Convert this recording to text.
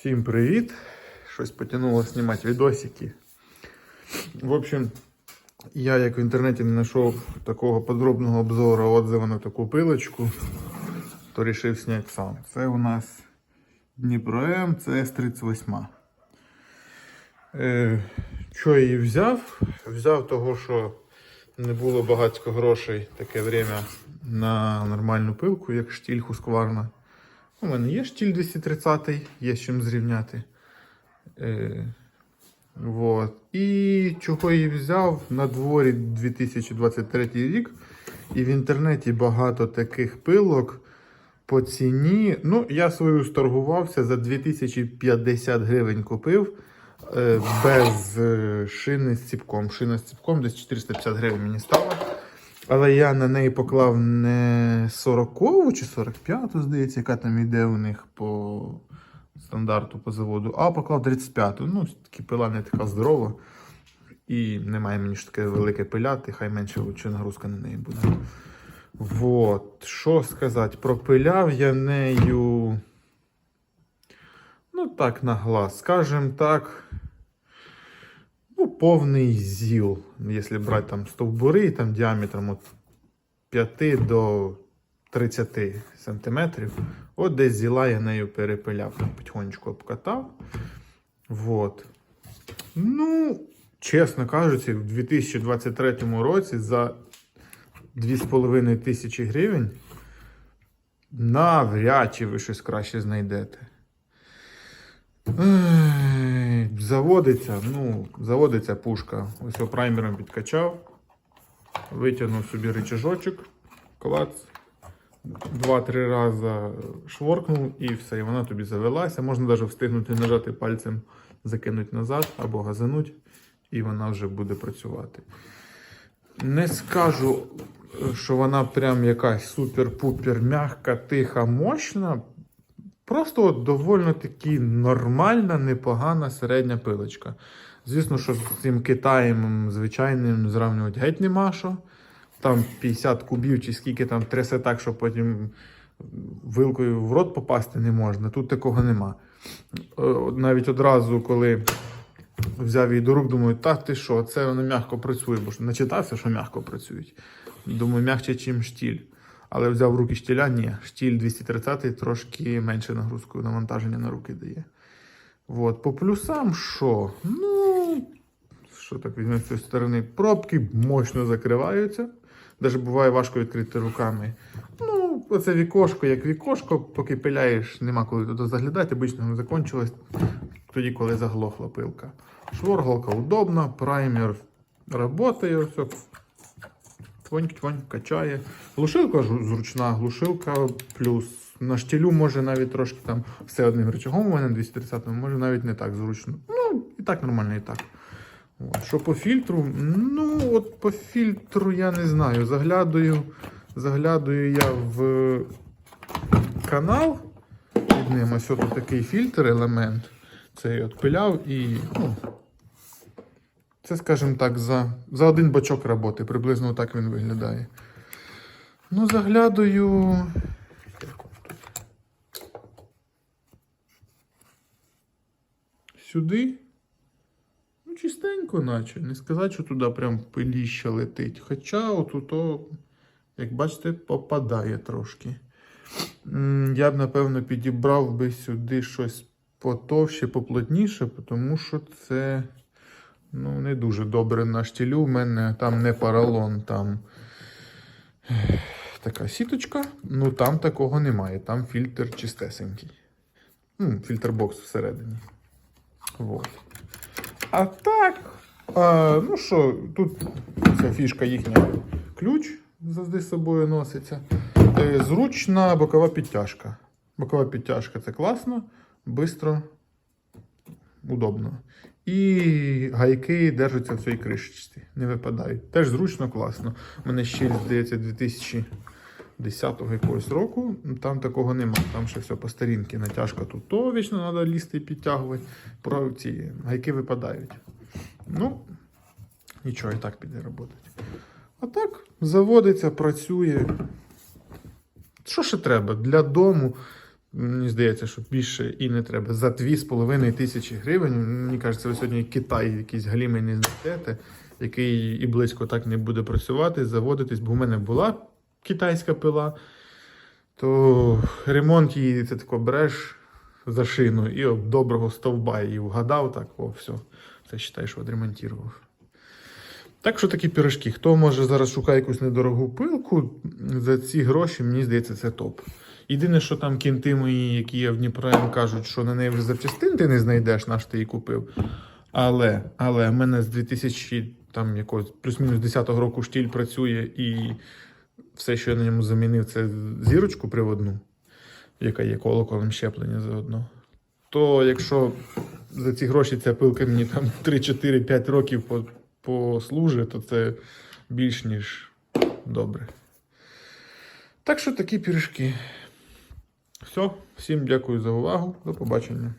Всім привіт! Щось потягнуло знімати відосики. В общем, я як в інтернеті не знайшов такого подробного обзору отзиву на таку пилочку, то вирішив зняти сам. Це у нас Дніпро М, це С38. Е, що я її взяв? Взяв того, що не було багатько грошей таке время на нормальну пилку, як штіль Husqvarna. У мене є штіль 230, є з чим зрівняти. Е, вот. І чого я взяв на дворі 2023 рік. І в інтернеті багато таких пилок по ціні. Ну, я свою сторгувався за 2050 гривень купив е, без е, шини з ціпком. Шина з ціпком десь 450 гривень мені стало. Але я на неї поклав не 40 чи 45, здається, яка там йде у них по стандарту по заводу, а поклав 35. Ну, таки пила не така здорова. І немає мені ж таке велике пиляти, хай менше лучше нагрузка на неї буде. Вот. Що сказати? Пропиляв я нею. Ну, так, на глаз. Скажем так. Ну, повний зіл. Якщо брати там стовбури, там діаметром від 5 до 30 сантиметрів. От десь зіла я нею перепиляв, там потихонечку обкатав. Вот. Ну, чесно кажучи, в 2023 році за 2,5 тисячі гривень навряд чи ви щось краще знайдете. Заводиться, ну, заводиться пушка. Ось його праймером підкачав, витягнув собі рычажочок, клац, два-три рази шворкнув і все, і вона тобі завелася. Можна навіть встигнути нажати пальцем, закинути назад або газануть, і вона вже буде працювати. Не скажу, що вона прям якась супер-пупер м'яка, тиха, мощна. Просто от довольно таки нормальна, непогана середня пилочка. Звісно, що з цим Китаєм звичайним зрівнювати геть нема що. Там 50 кубів чи скільки там трясе так, що потім вилкою в рот попасти не можна. Тут такого нема. Е, Навіть одразу, коли взяв її до рук, думаю, та ти що, це воно м'яко працює, бо ж начитався, що м'яко працюють. Думаю, м'якче, ніж штіль. Але взяв в руки штіля, ні. Штіль 230 трошки менше нагрузку навантаження на руки дає. Вот. По плюсам що? Ну, що так візьмемо з цієї сторони? Пробки мощно закриваються. Навіть буває важко відкрити руками. Ну, оце вікошко, як вікошко, поки пиляєш, нема коли туди заглядати, обично воно закінчилось тоді, коли заглохла пилка. Шворгалка удобна, праймер працює, все. Твоньк-твоньк качає. Глушилка зручна, глушилка плюс. На штілю може навіть трошки там все одним рычагом у мене 230 може навіть не так зручно. Ну, і так нормально, і так. От. Що по фільтру? Ну, от по фільтру я не знаю. Заглядаю, заглядаю я в канал під. Ось тут такий фільтр, елемент. Цей от пиляв і. Ну, це, скажімо так, за, за один бачок роботи. Приблизно так він виглядає. Ну, заглядаю. Сюди. Ну, чистенько, наче. Не сказати, що туди прям пиліща летить. Хоча отут, як бачите, попадає трошки. Я б, напевно, підібрав би сюди щось потовще, поплотніше, тому що це ну, не дуже добре на штілю. У мене там не поролон, там така сіточка. Ну там такого немає. Там фільтр чистесенький. Ну, фільтр бокс всередині. Вот. А так, а, ну що, тут ця фішка їхня ключ завжди з собою носиться. Е, Зручна бокова підтяжка. Бокова підтяжка це класно, швидко, удобно. І гайки держаться в цій кришечці, не випадають. Теж зручно, класно. У мене ще, здається, 2010 якогось року. Там такого нема. Там ще все по старінки. Натяжка тут то вічно треба лізти і підтягувати. Про ці гайки випадають. Ну, нічого, і так піде роботи. А так, заводиться, працює. Що ще треба? Для дому Мені здається, що більше і не треба. За 2,5 тисячі гривень, мені кажеться, ви сьогодні Китай якийсь галімий не знайдете, який і близько так не буде працювати, заводитись, бо в мене була китайська пила, то ремонт її це тако береш за шину і об доброго стовба її вгадав, так, о, все. Це вважай, що відремонтував. Так що такі пірожки. Хто може зараз шукає якусь недорогу пилку, за ці гроші, мені здається, це топ. Єдине, що там кінти мої, які є в Дніпро, кажуть, що на неї вже запчастин ти не знайдеш, наш ти її купив. Але, але в мене з 2000 там якогось плюс-мінус 10-го року штіль працює, і все, що я на ньому замінив, це зірочку приводну, яка є колоколем щеплення заодно. То якщо за ці гроші ця пилка мені там 3-4-5 років по- послужить, то це більш ніж добре. Так що такі пірішки. Все, всім дякую за увагу. До побачення.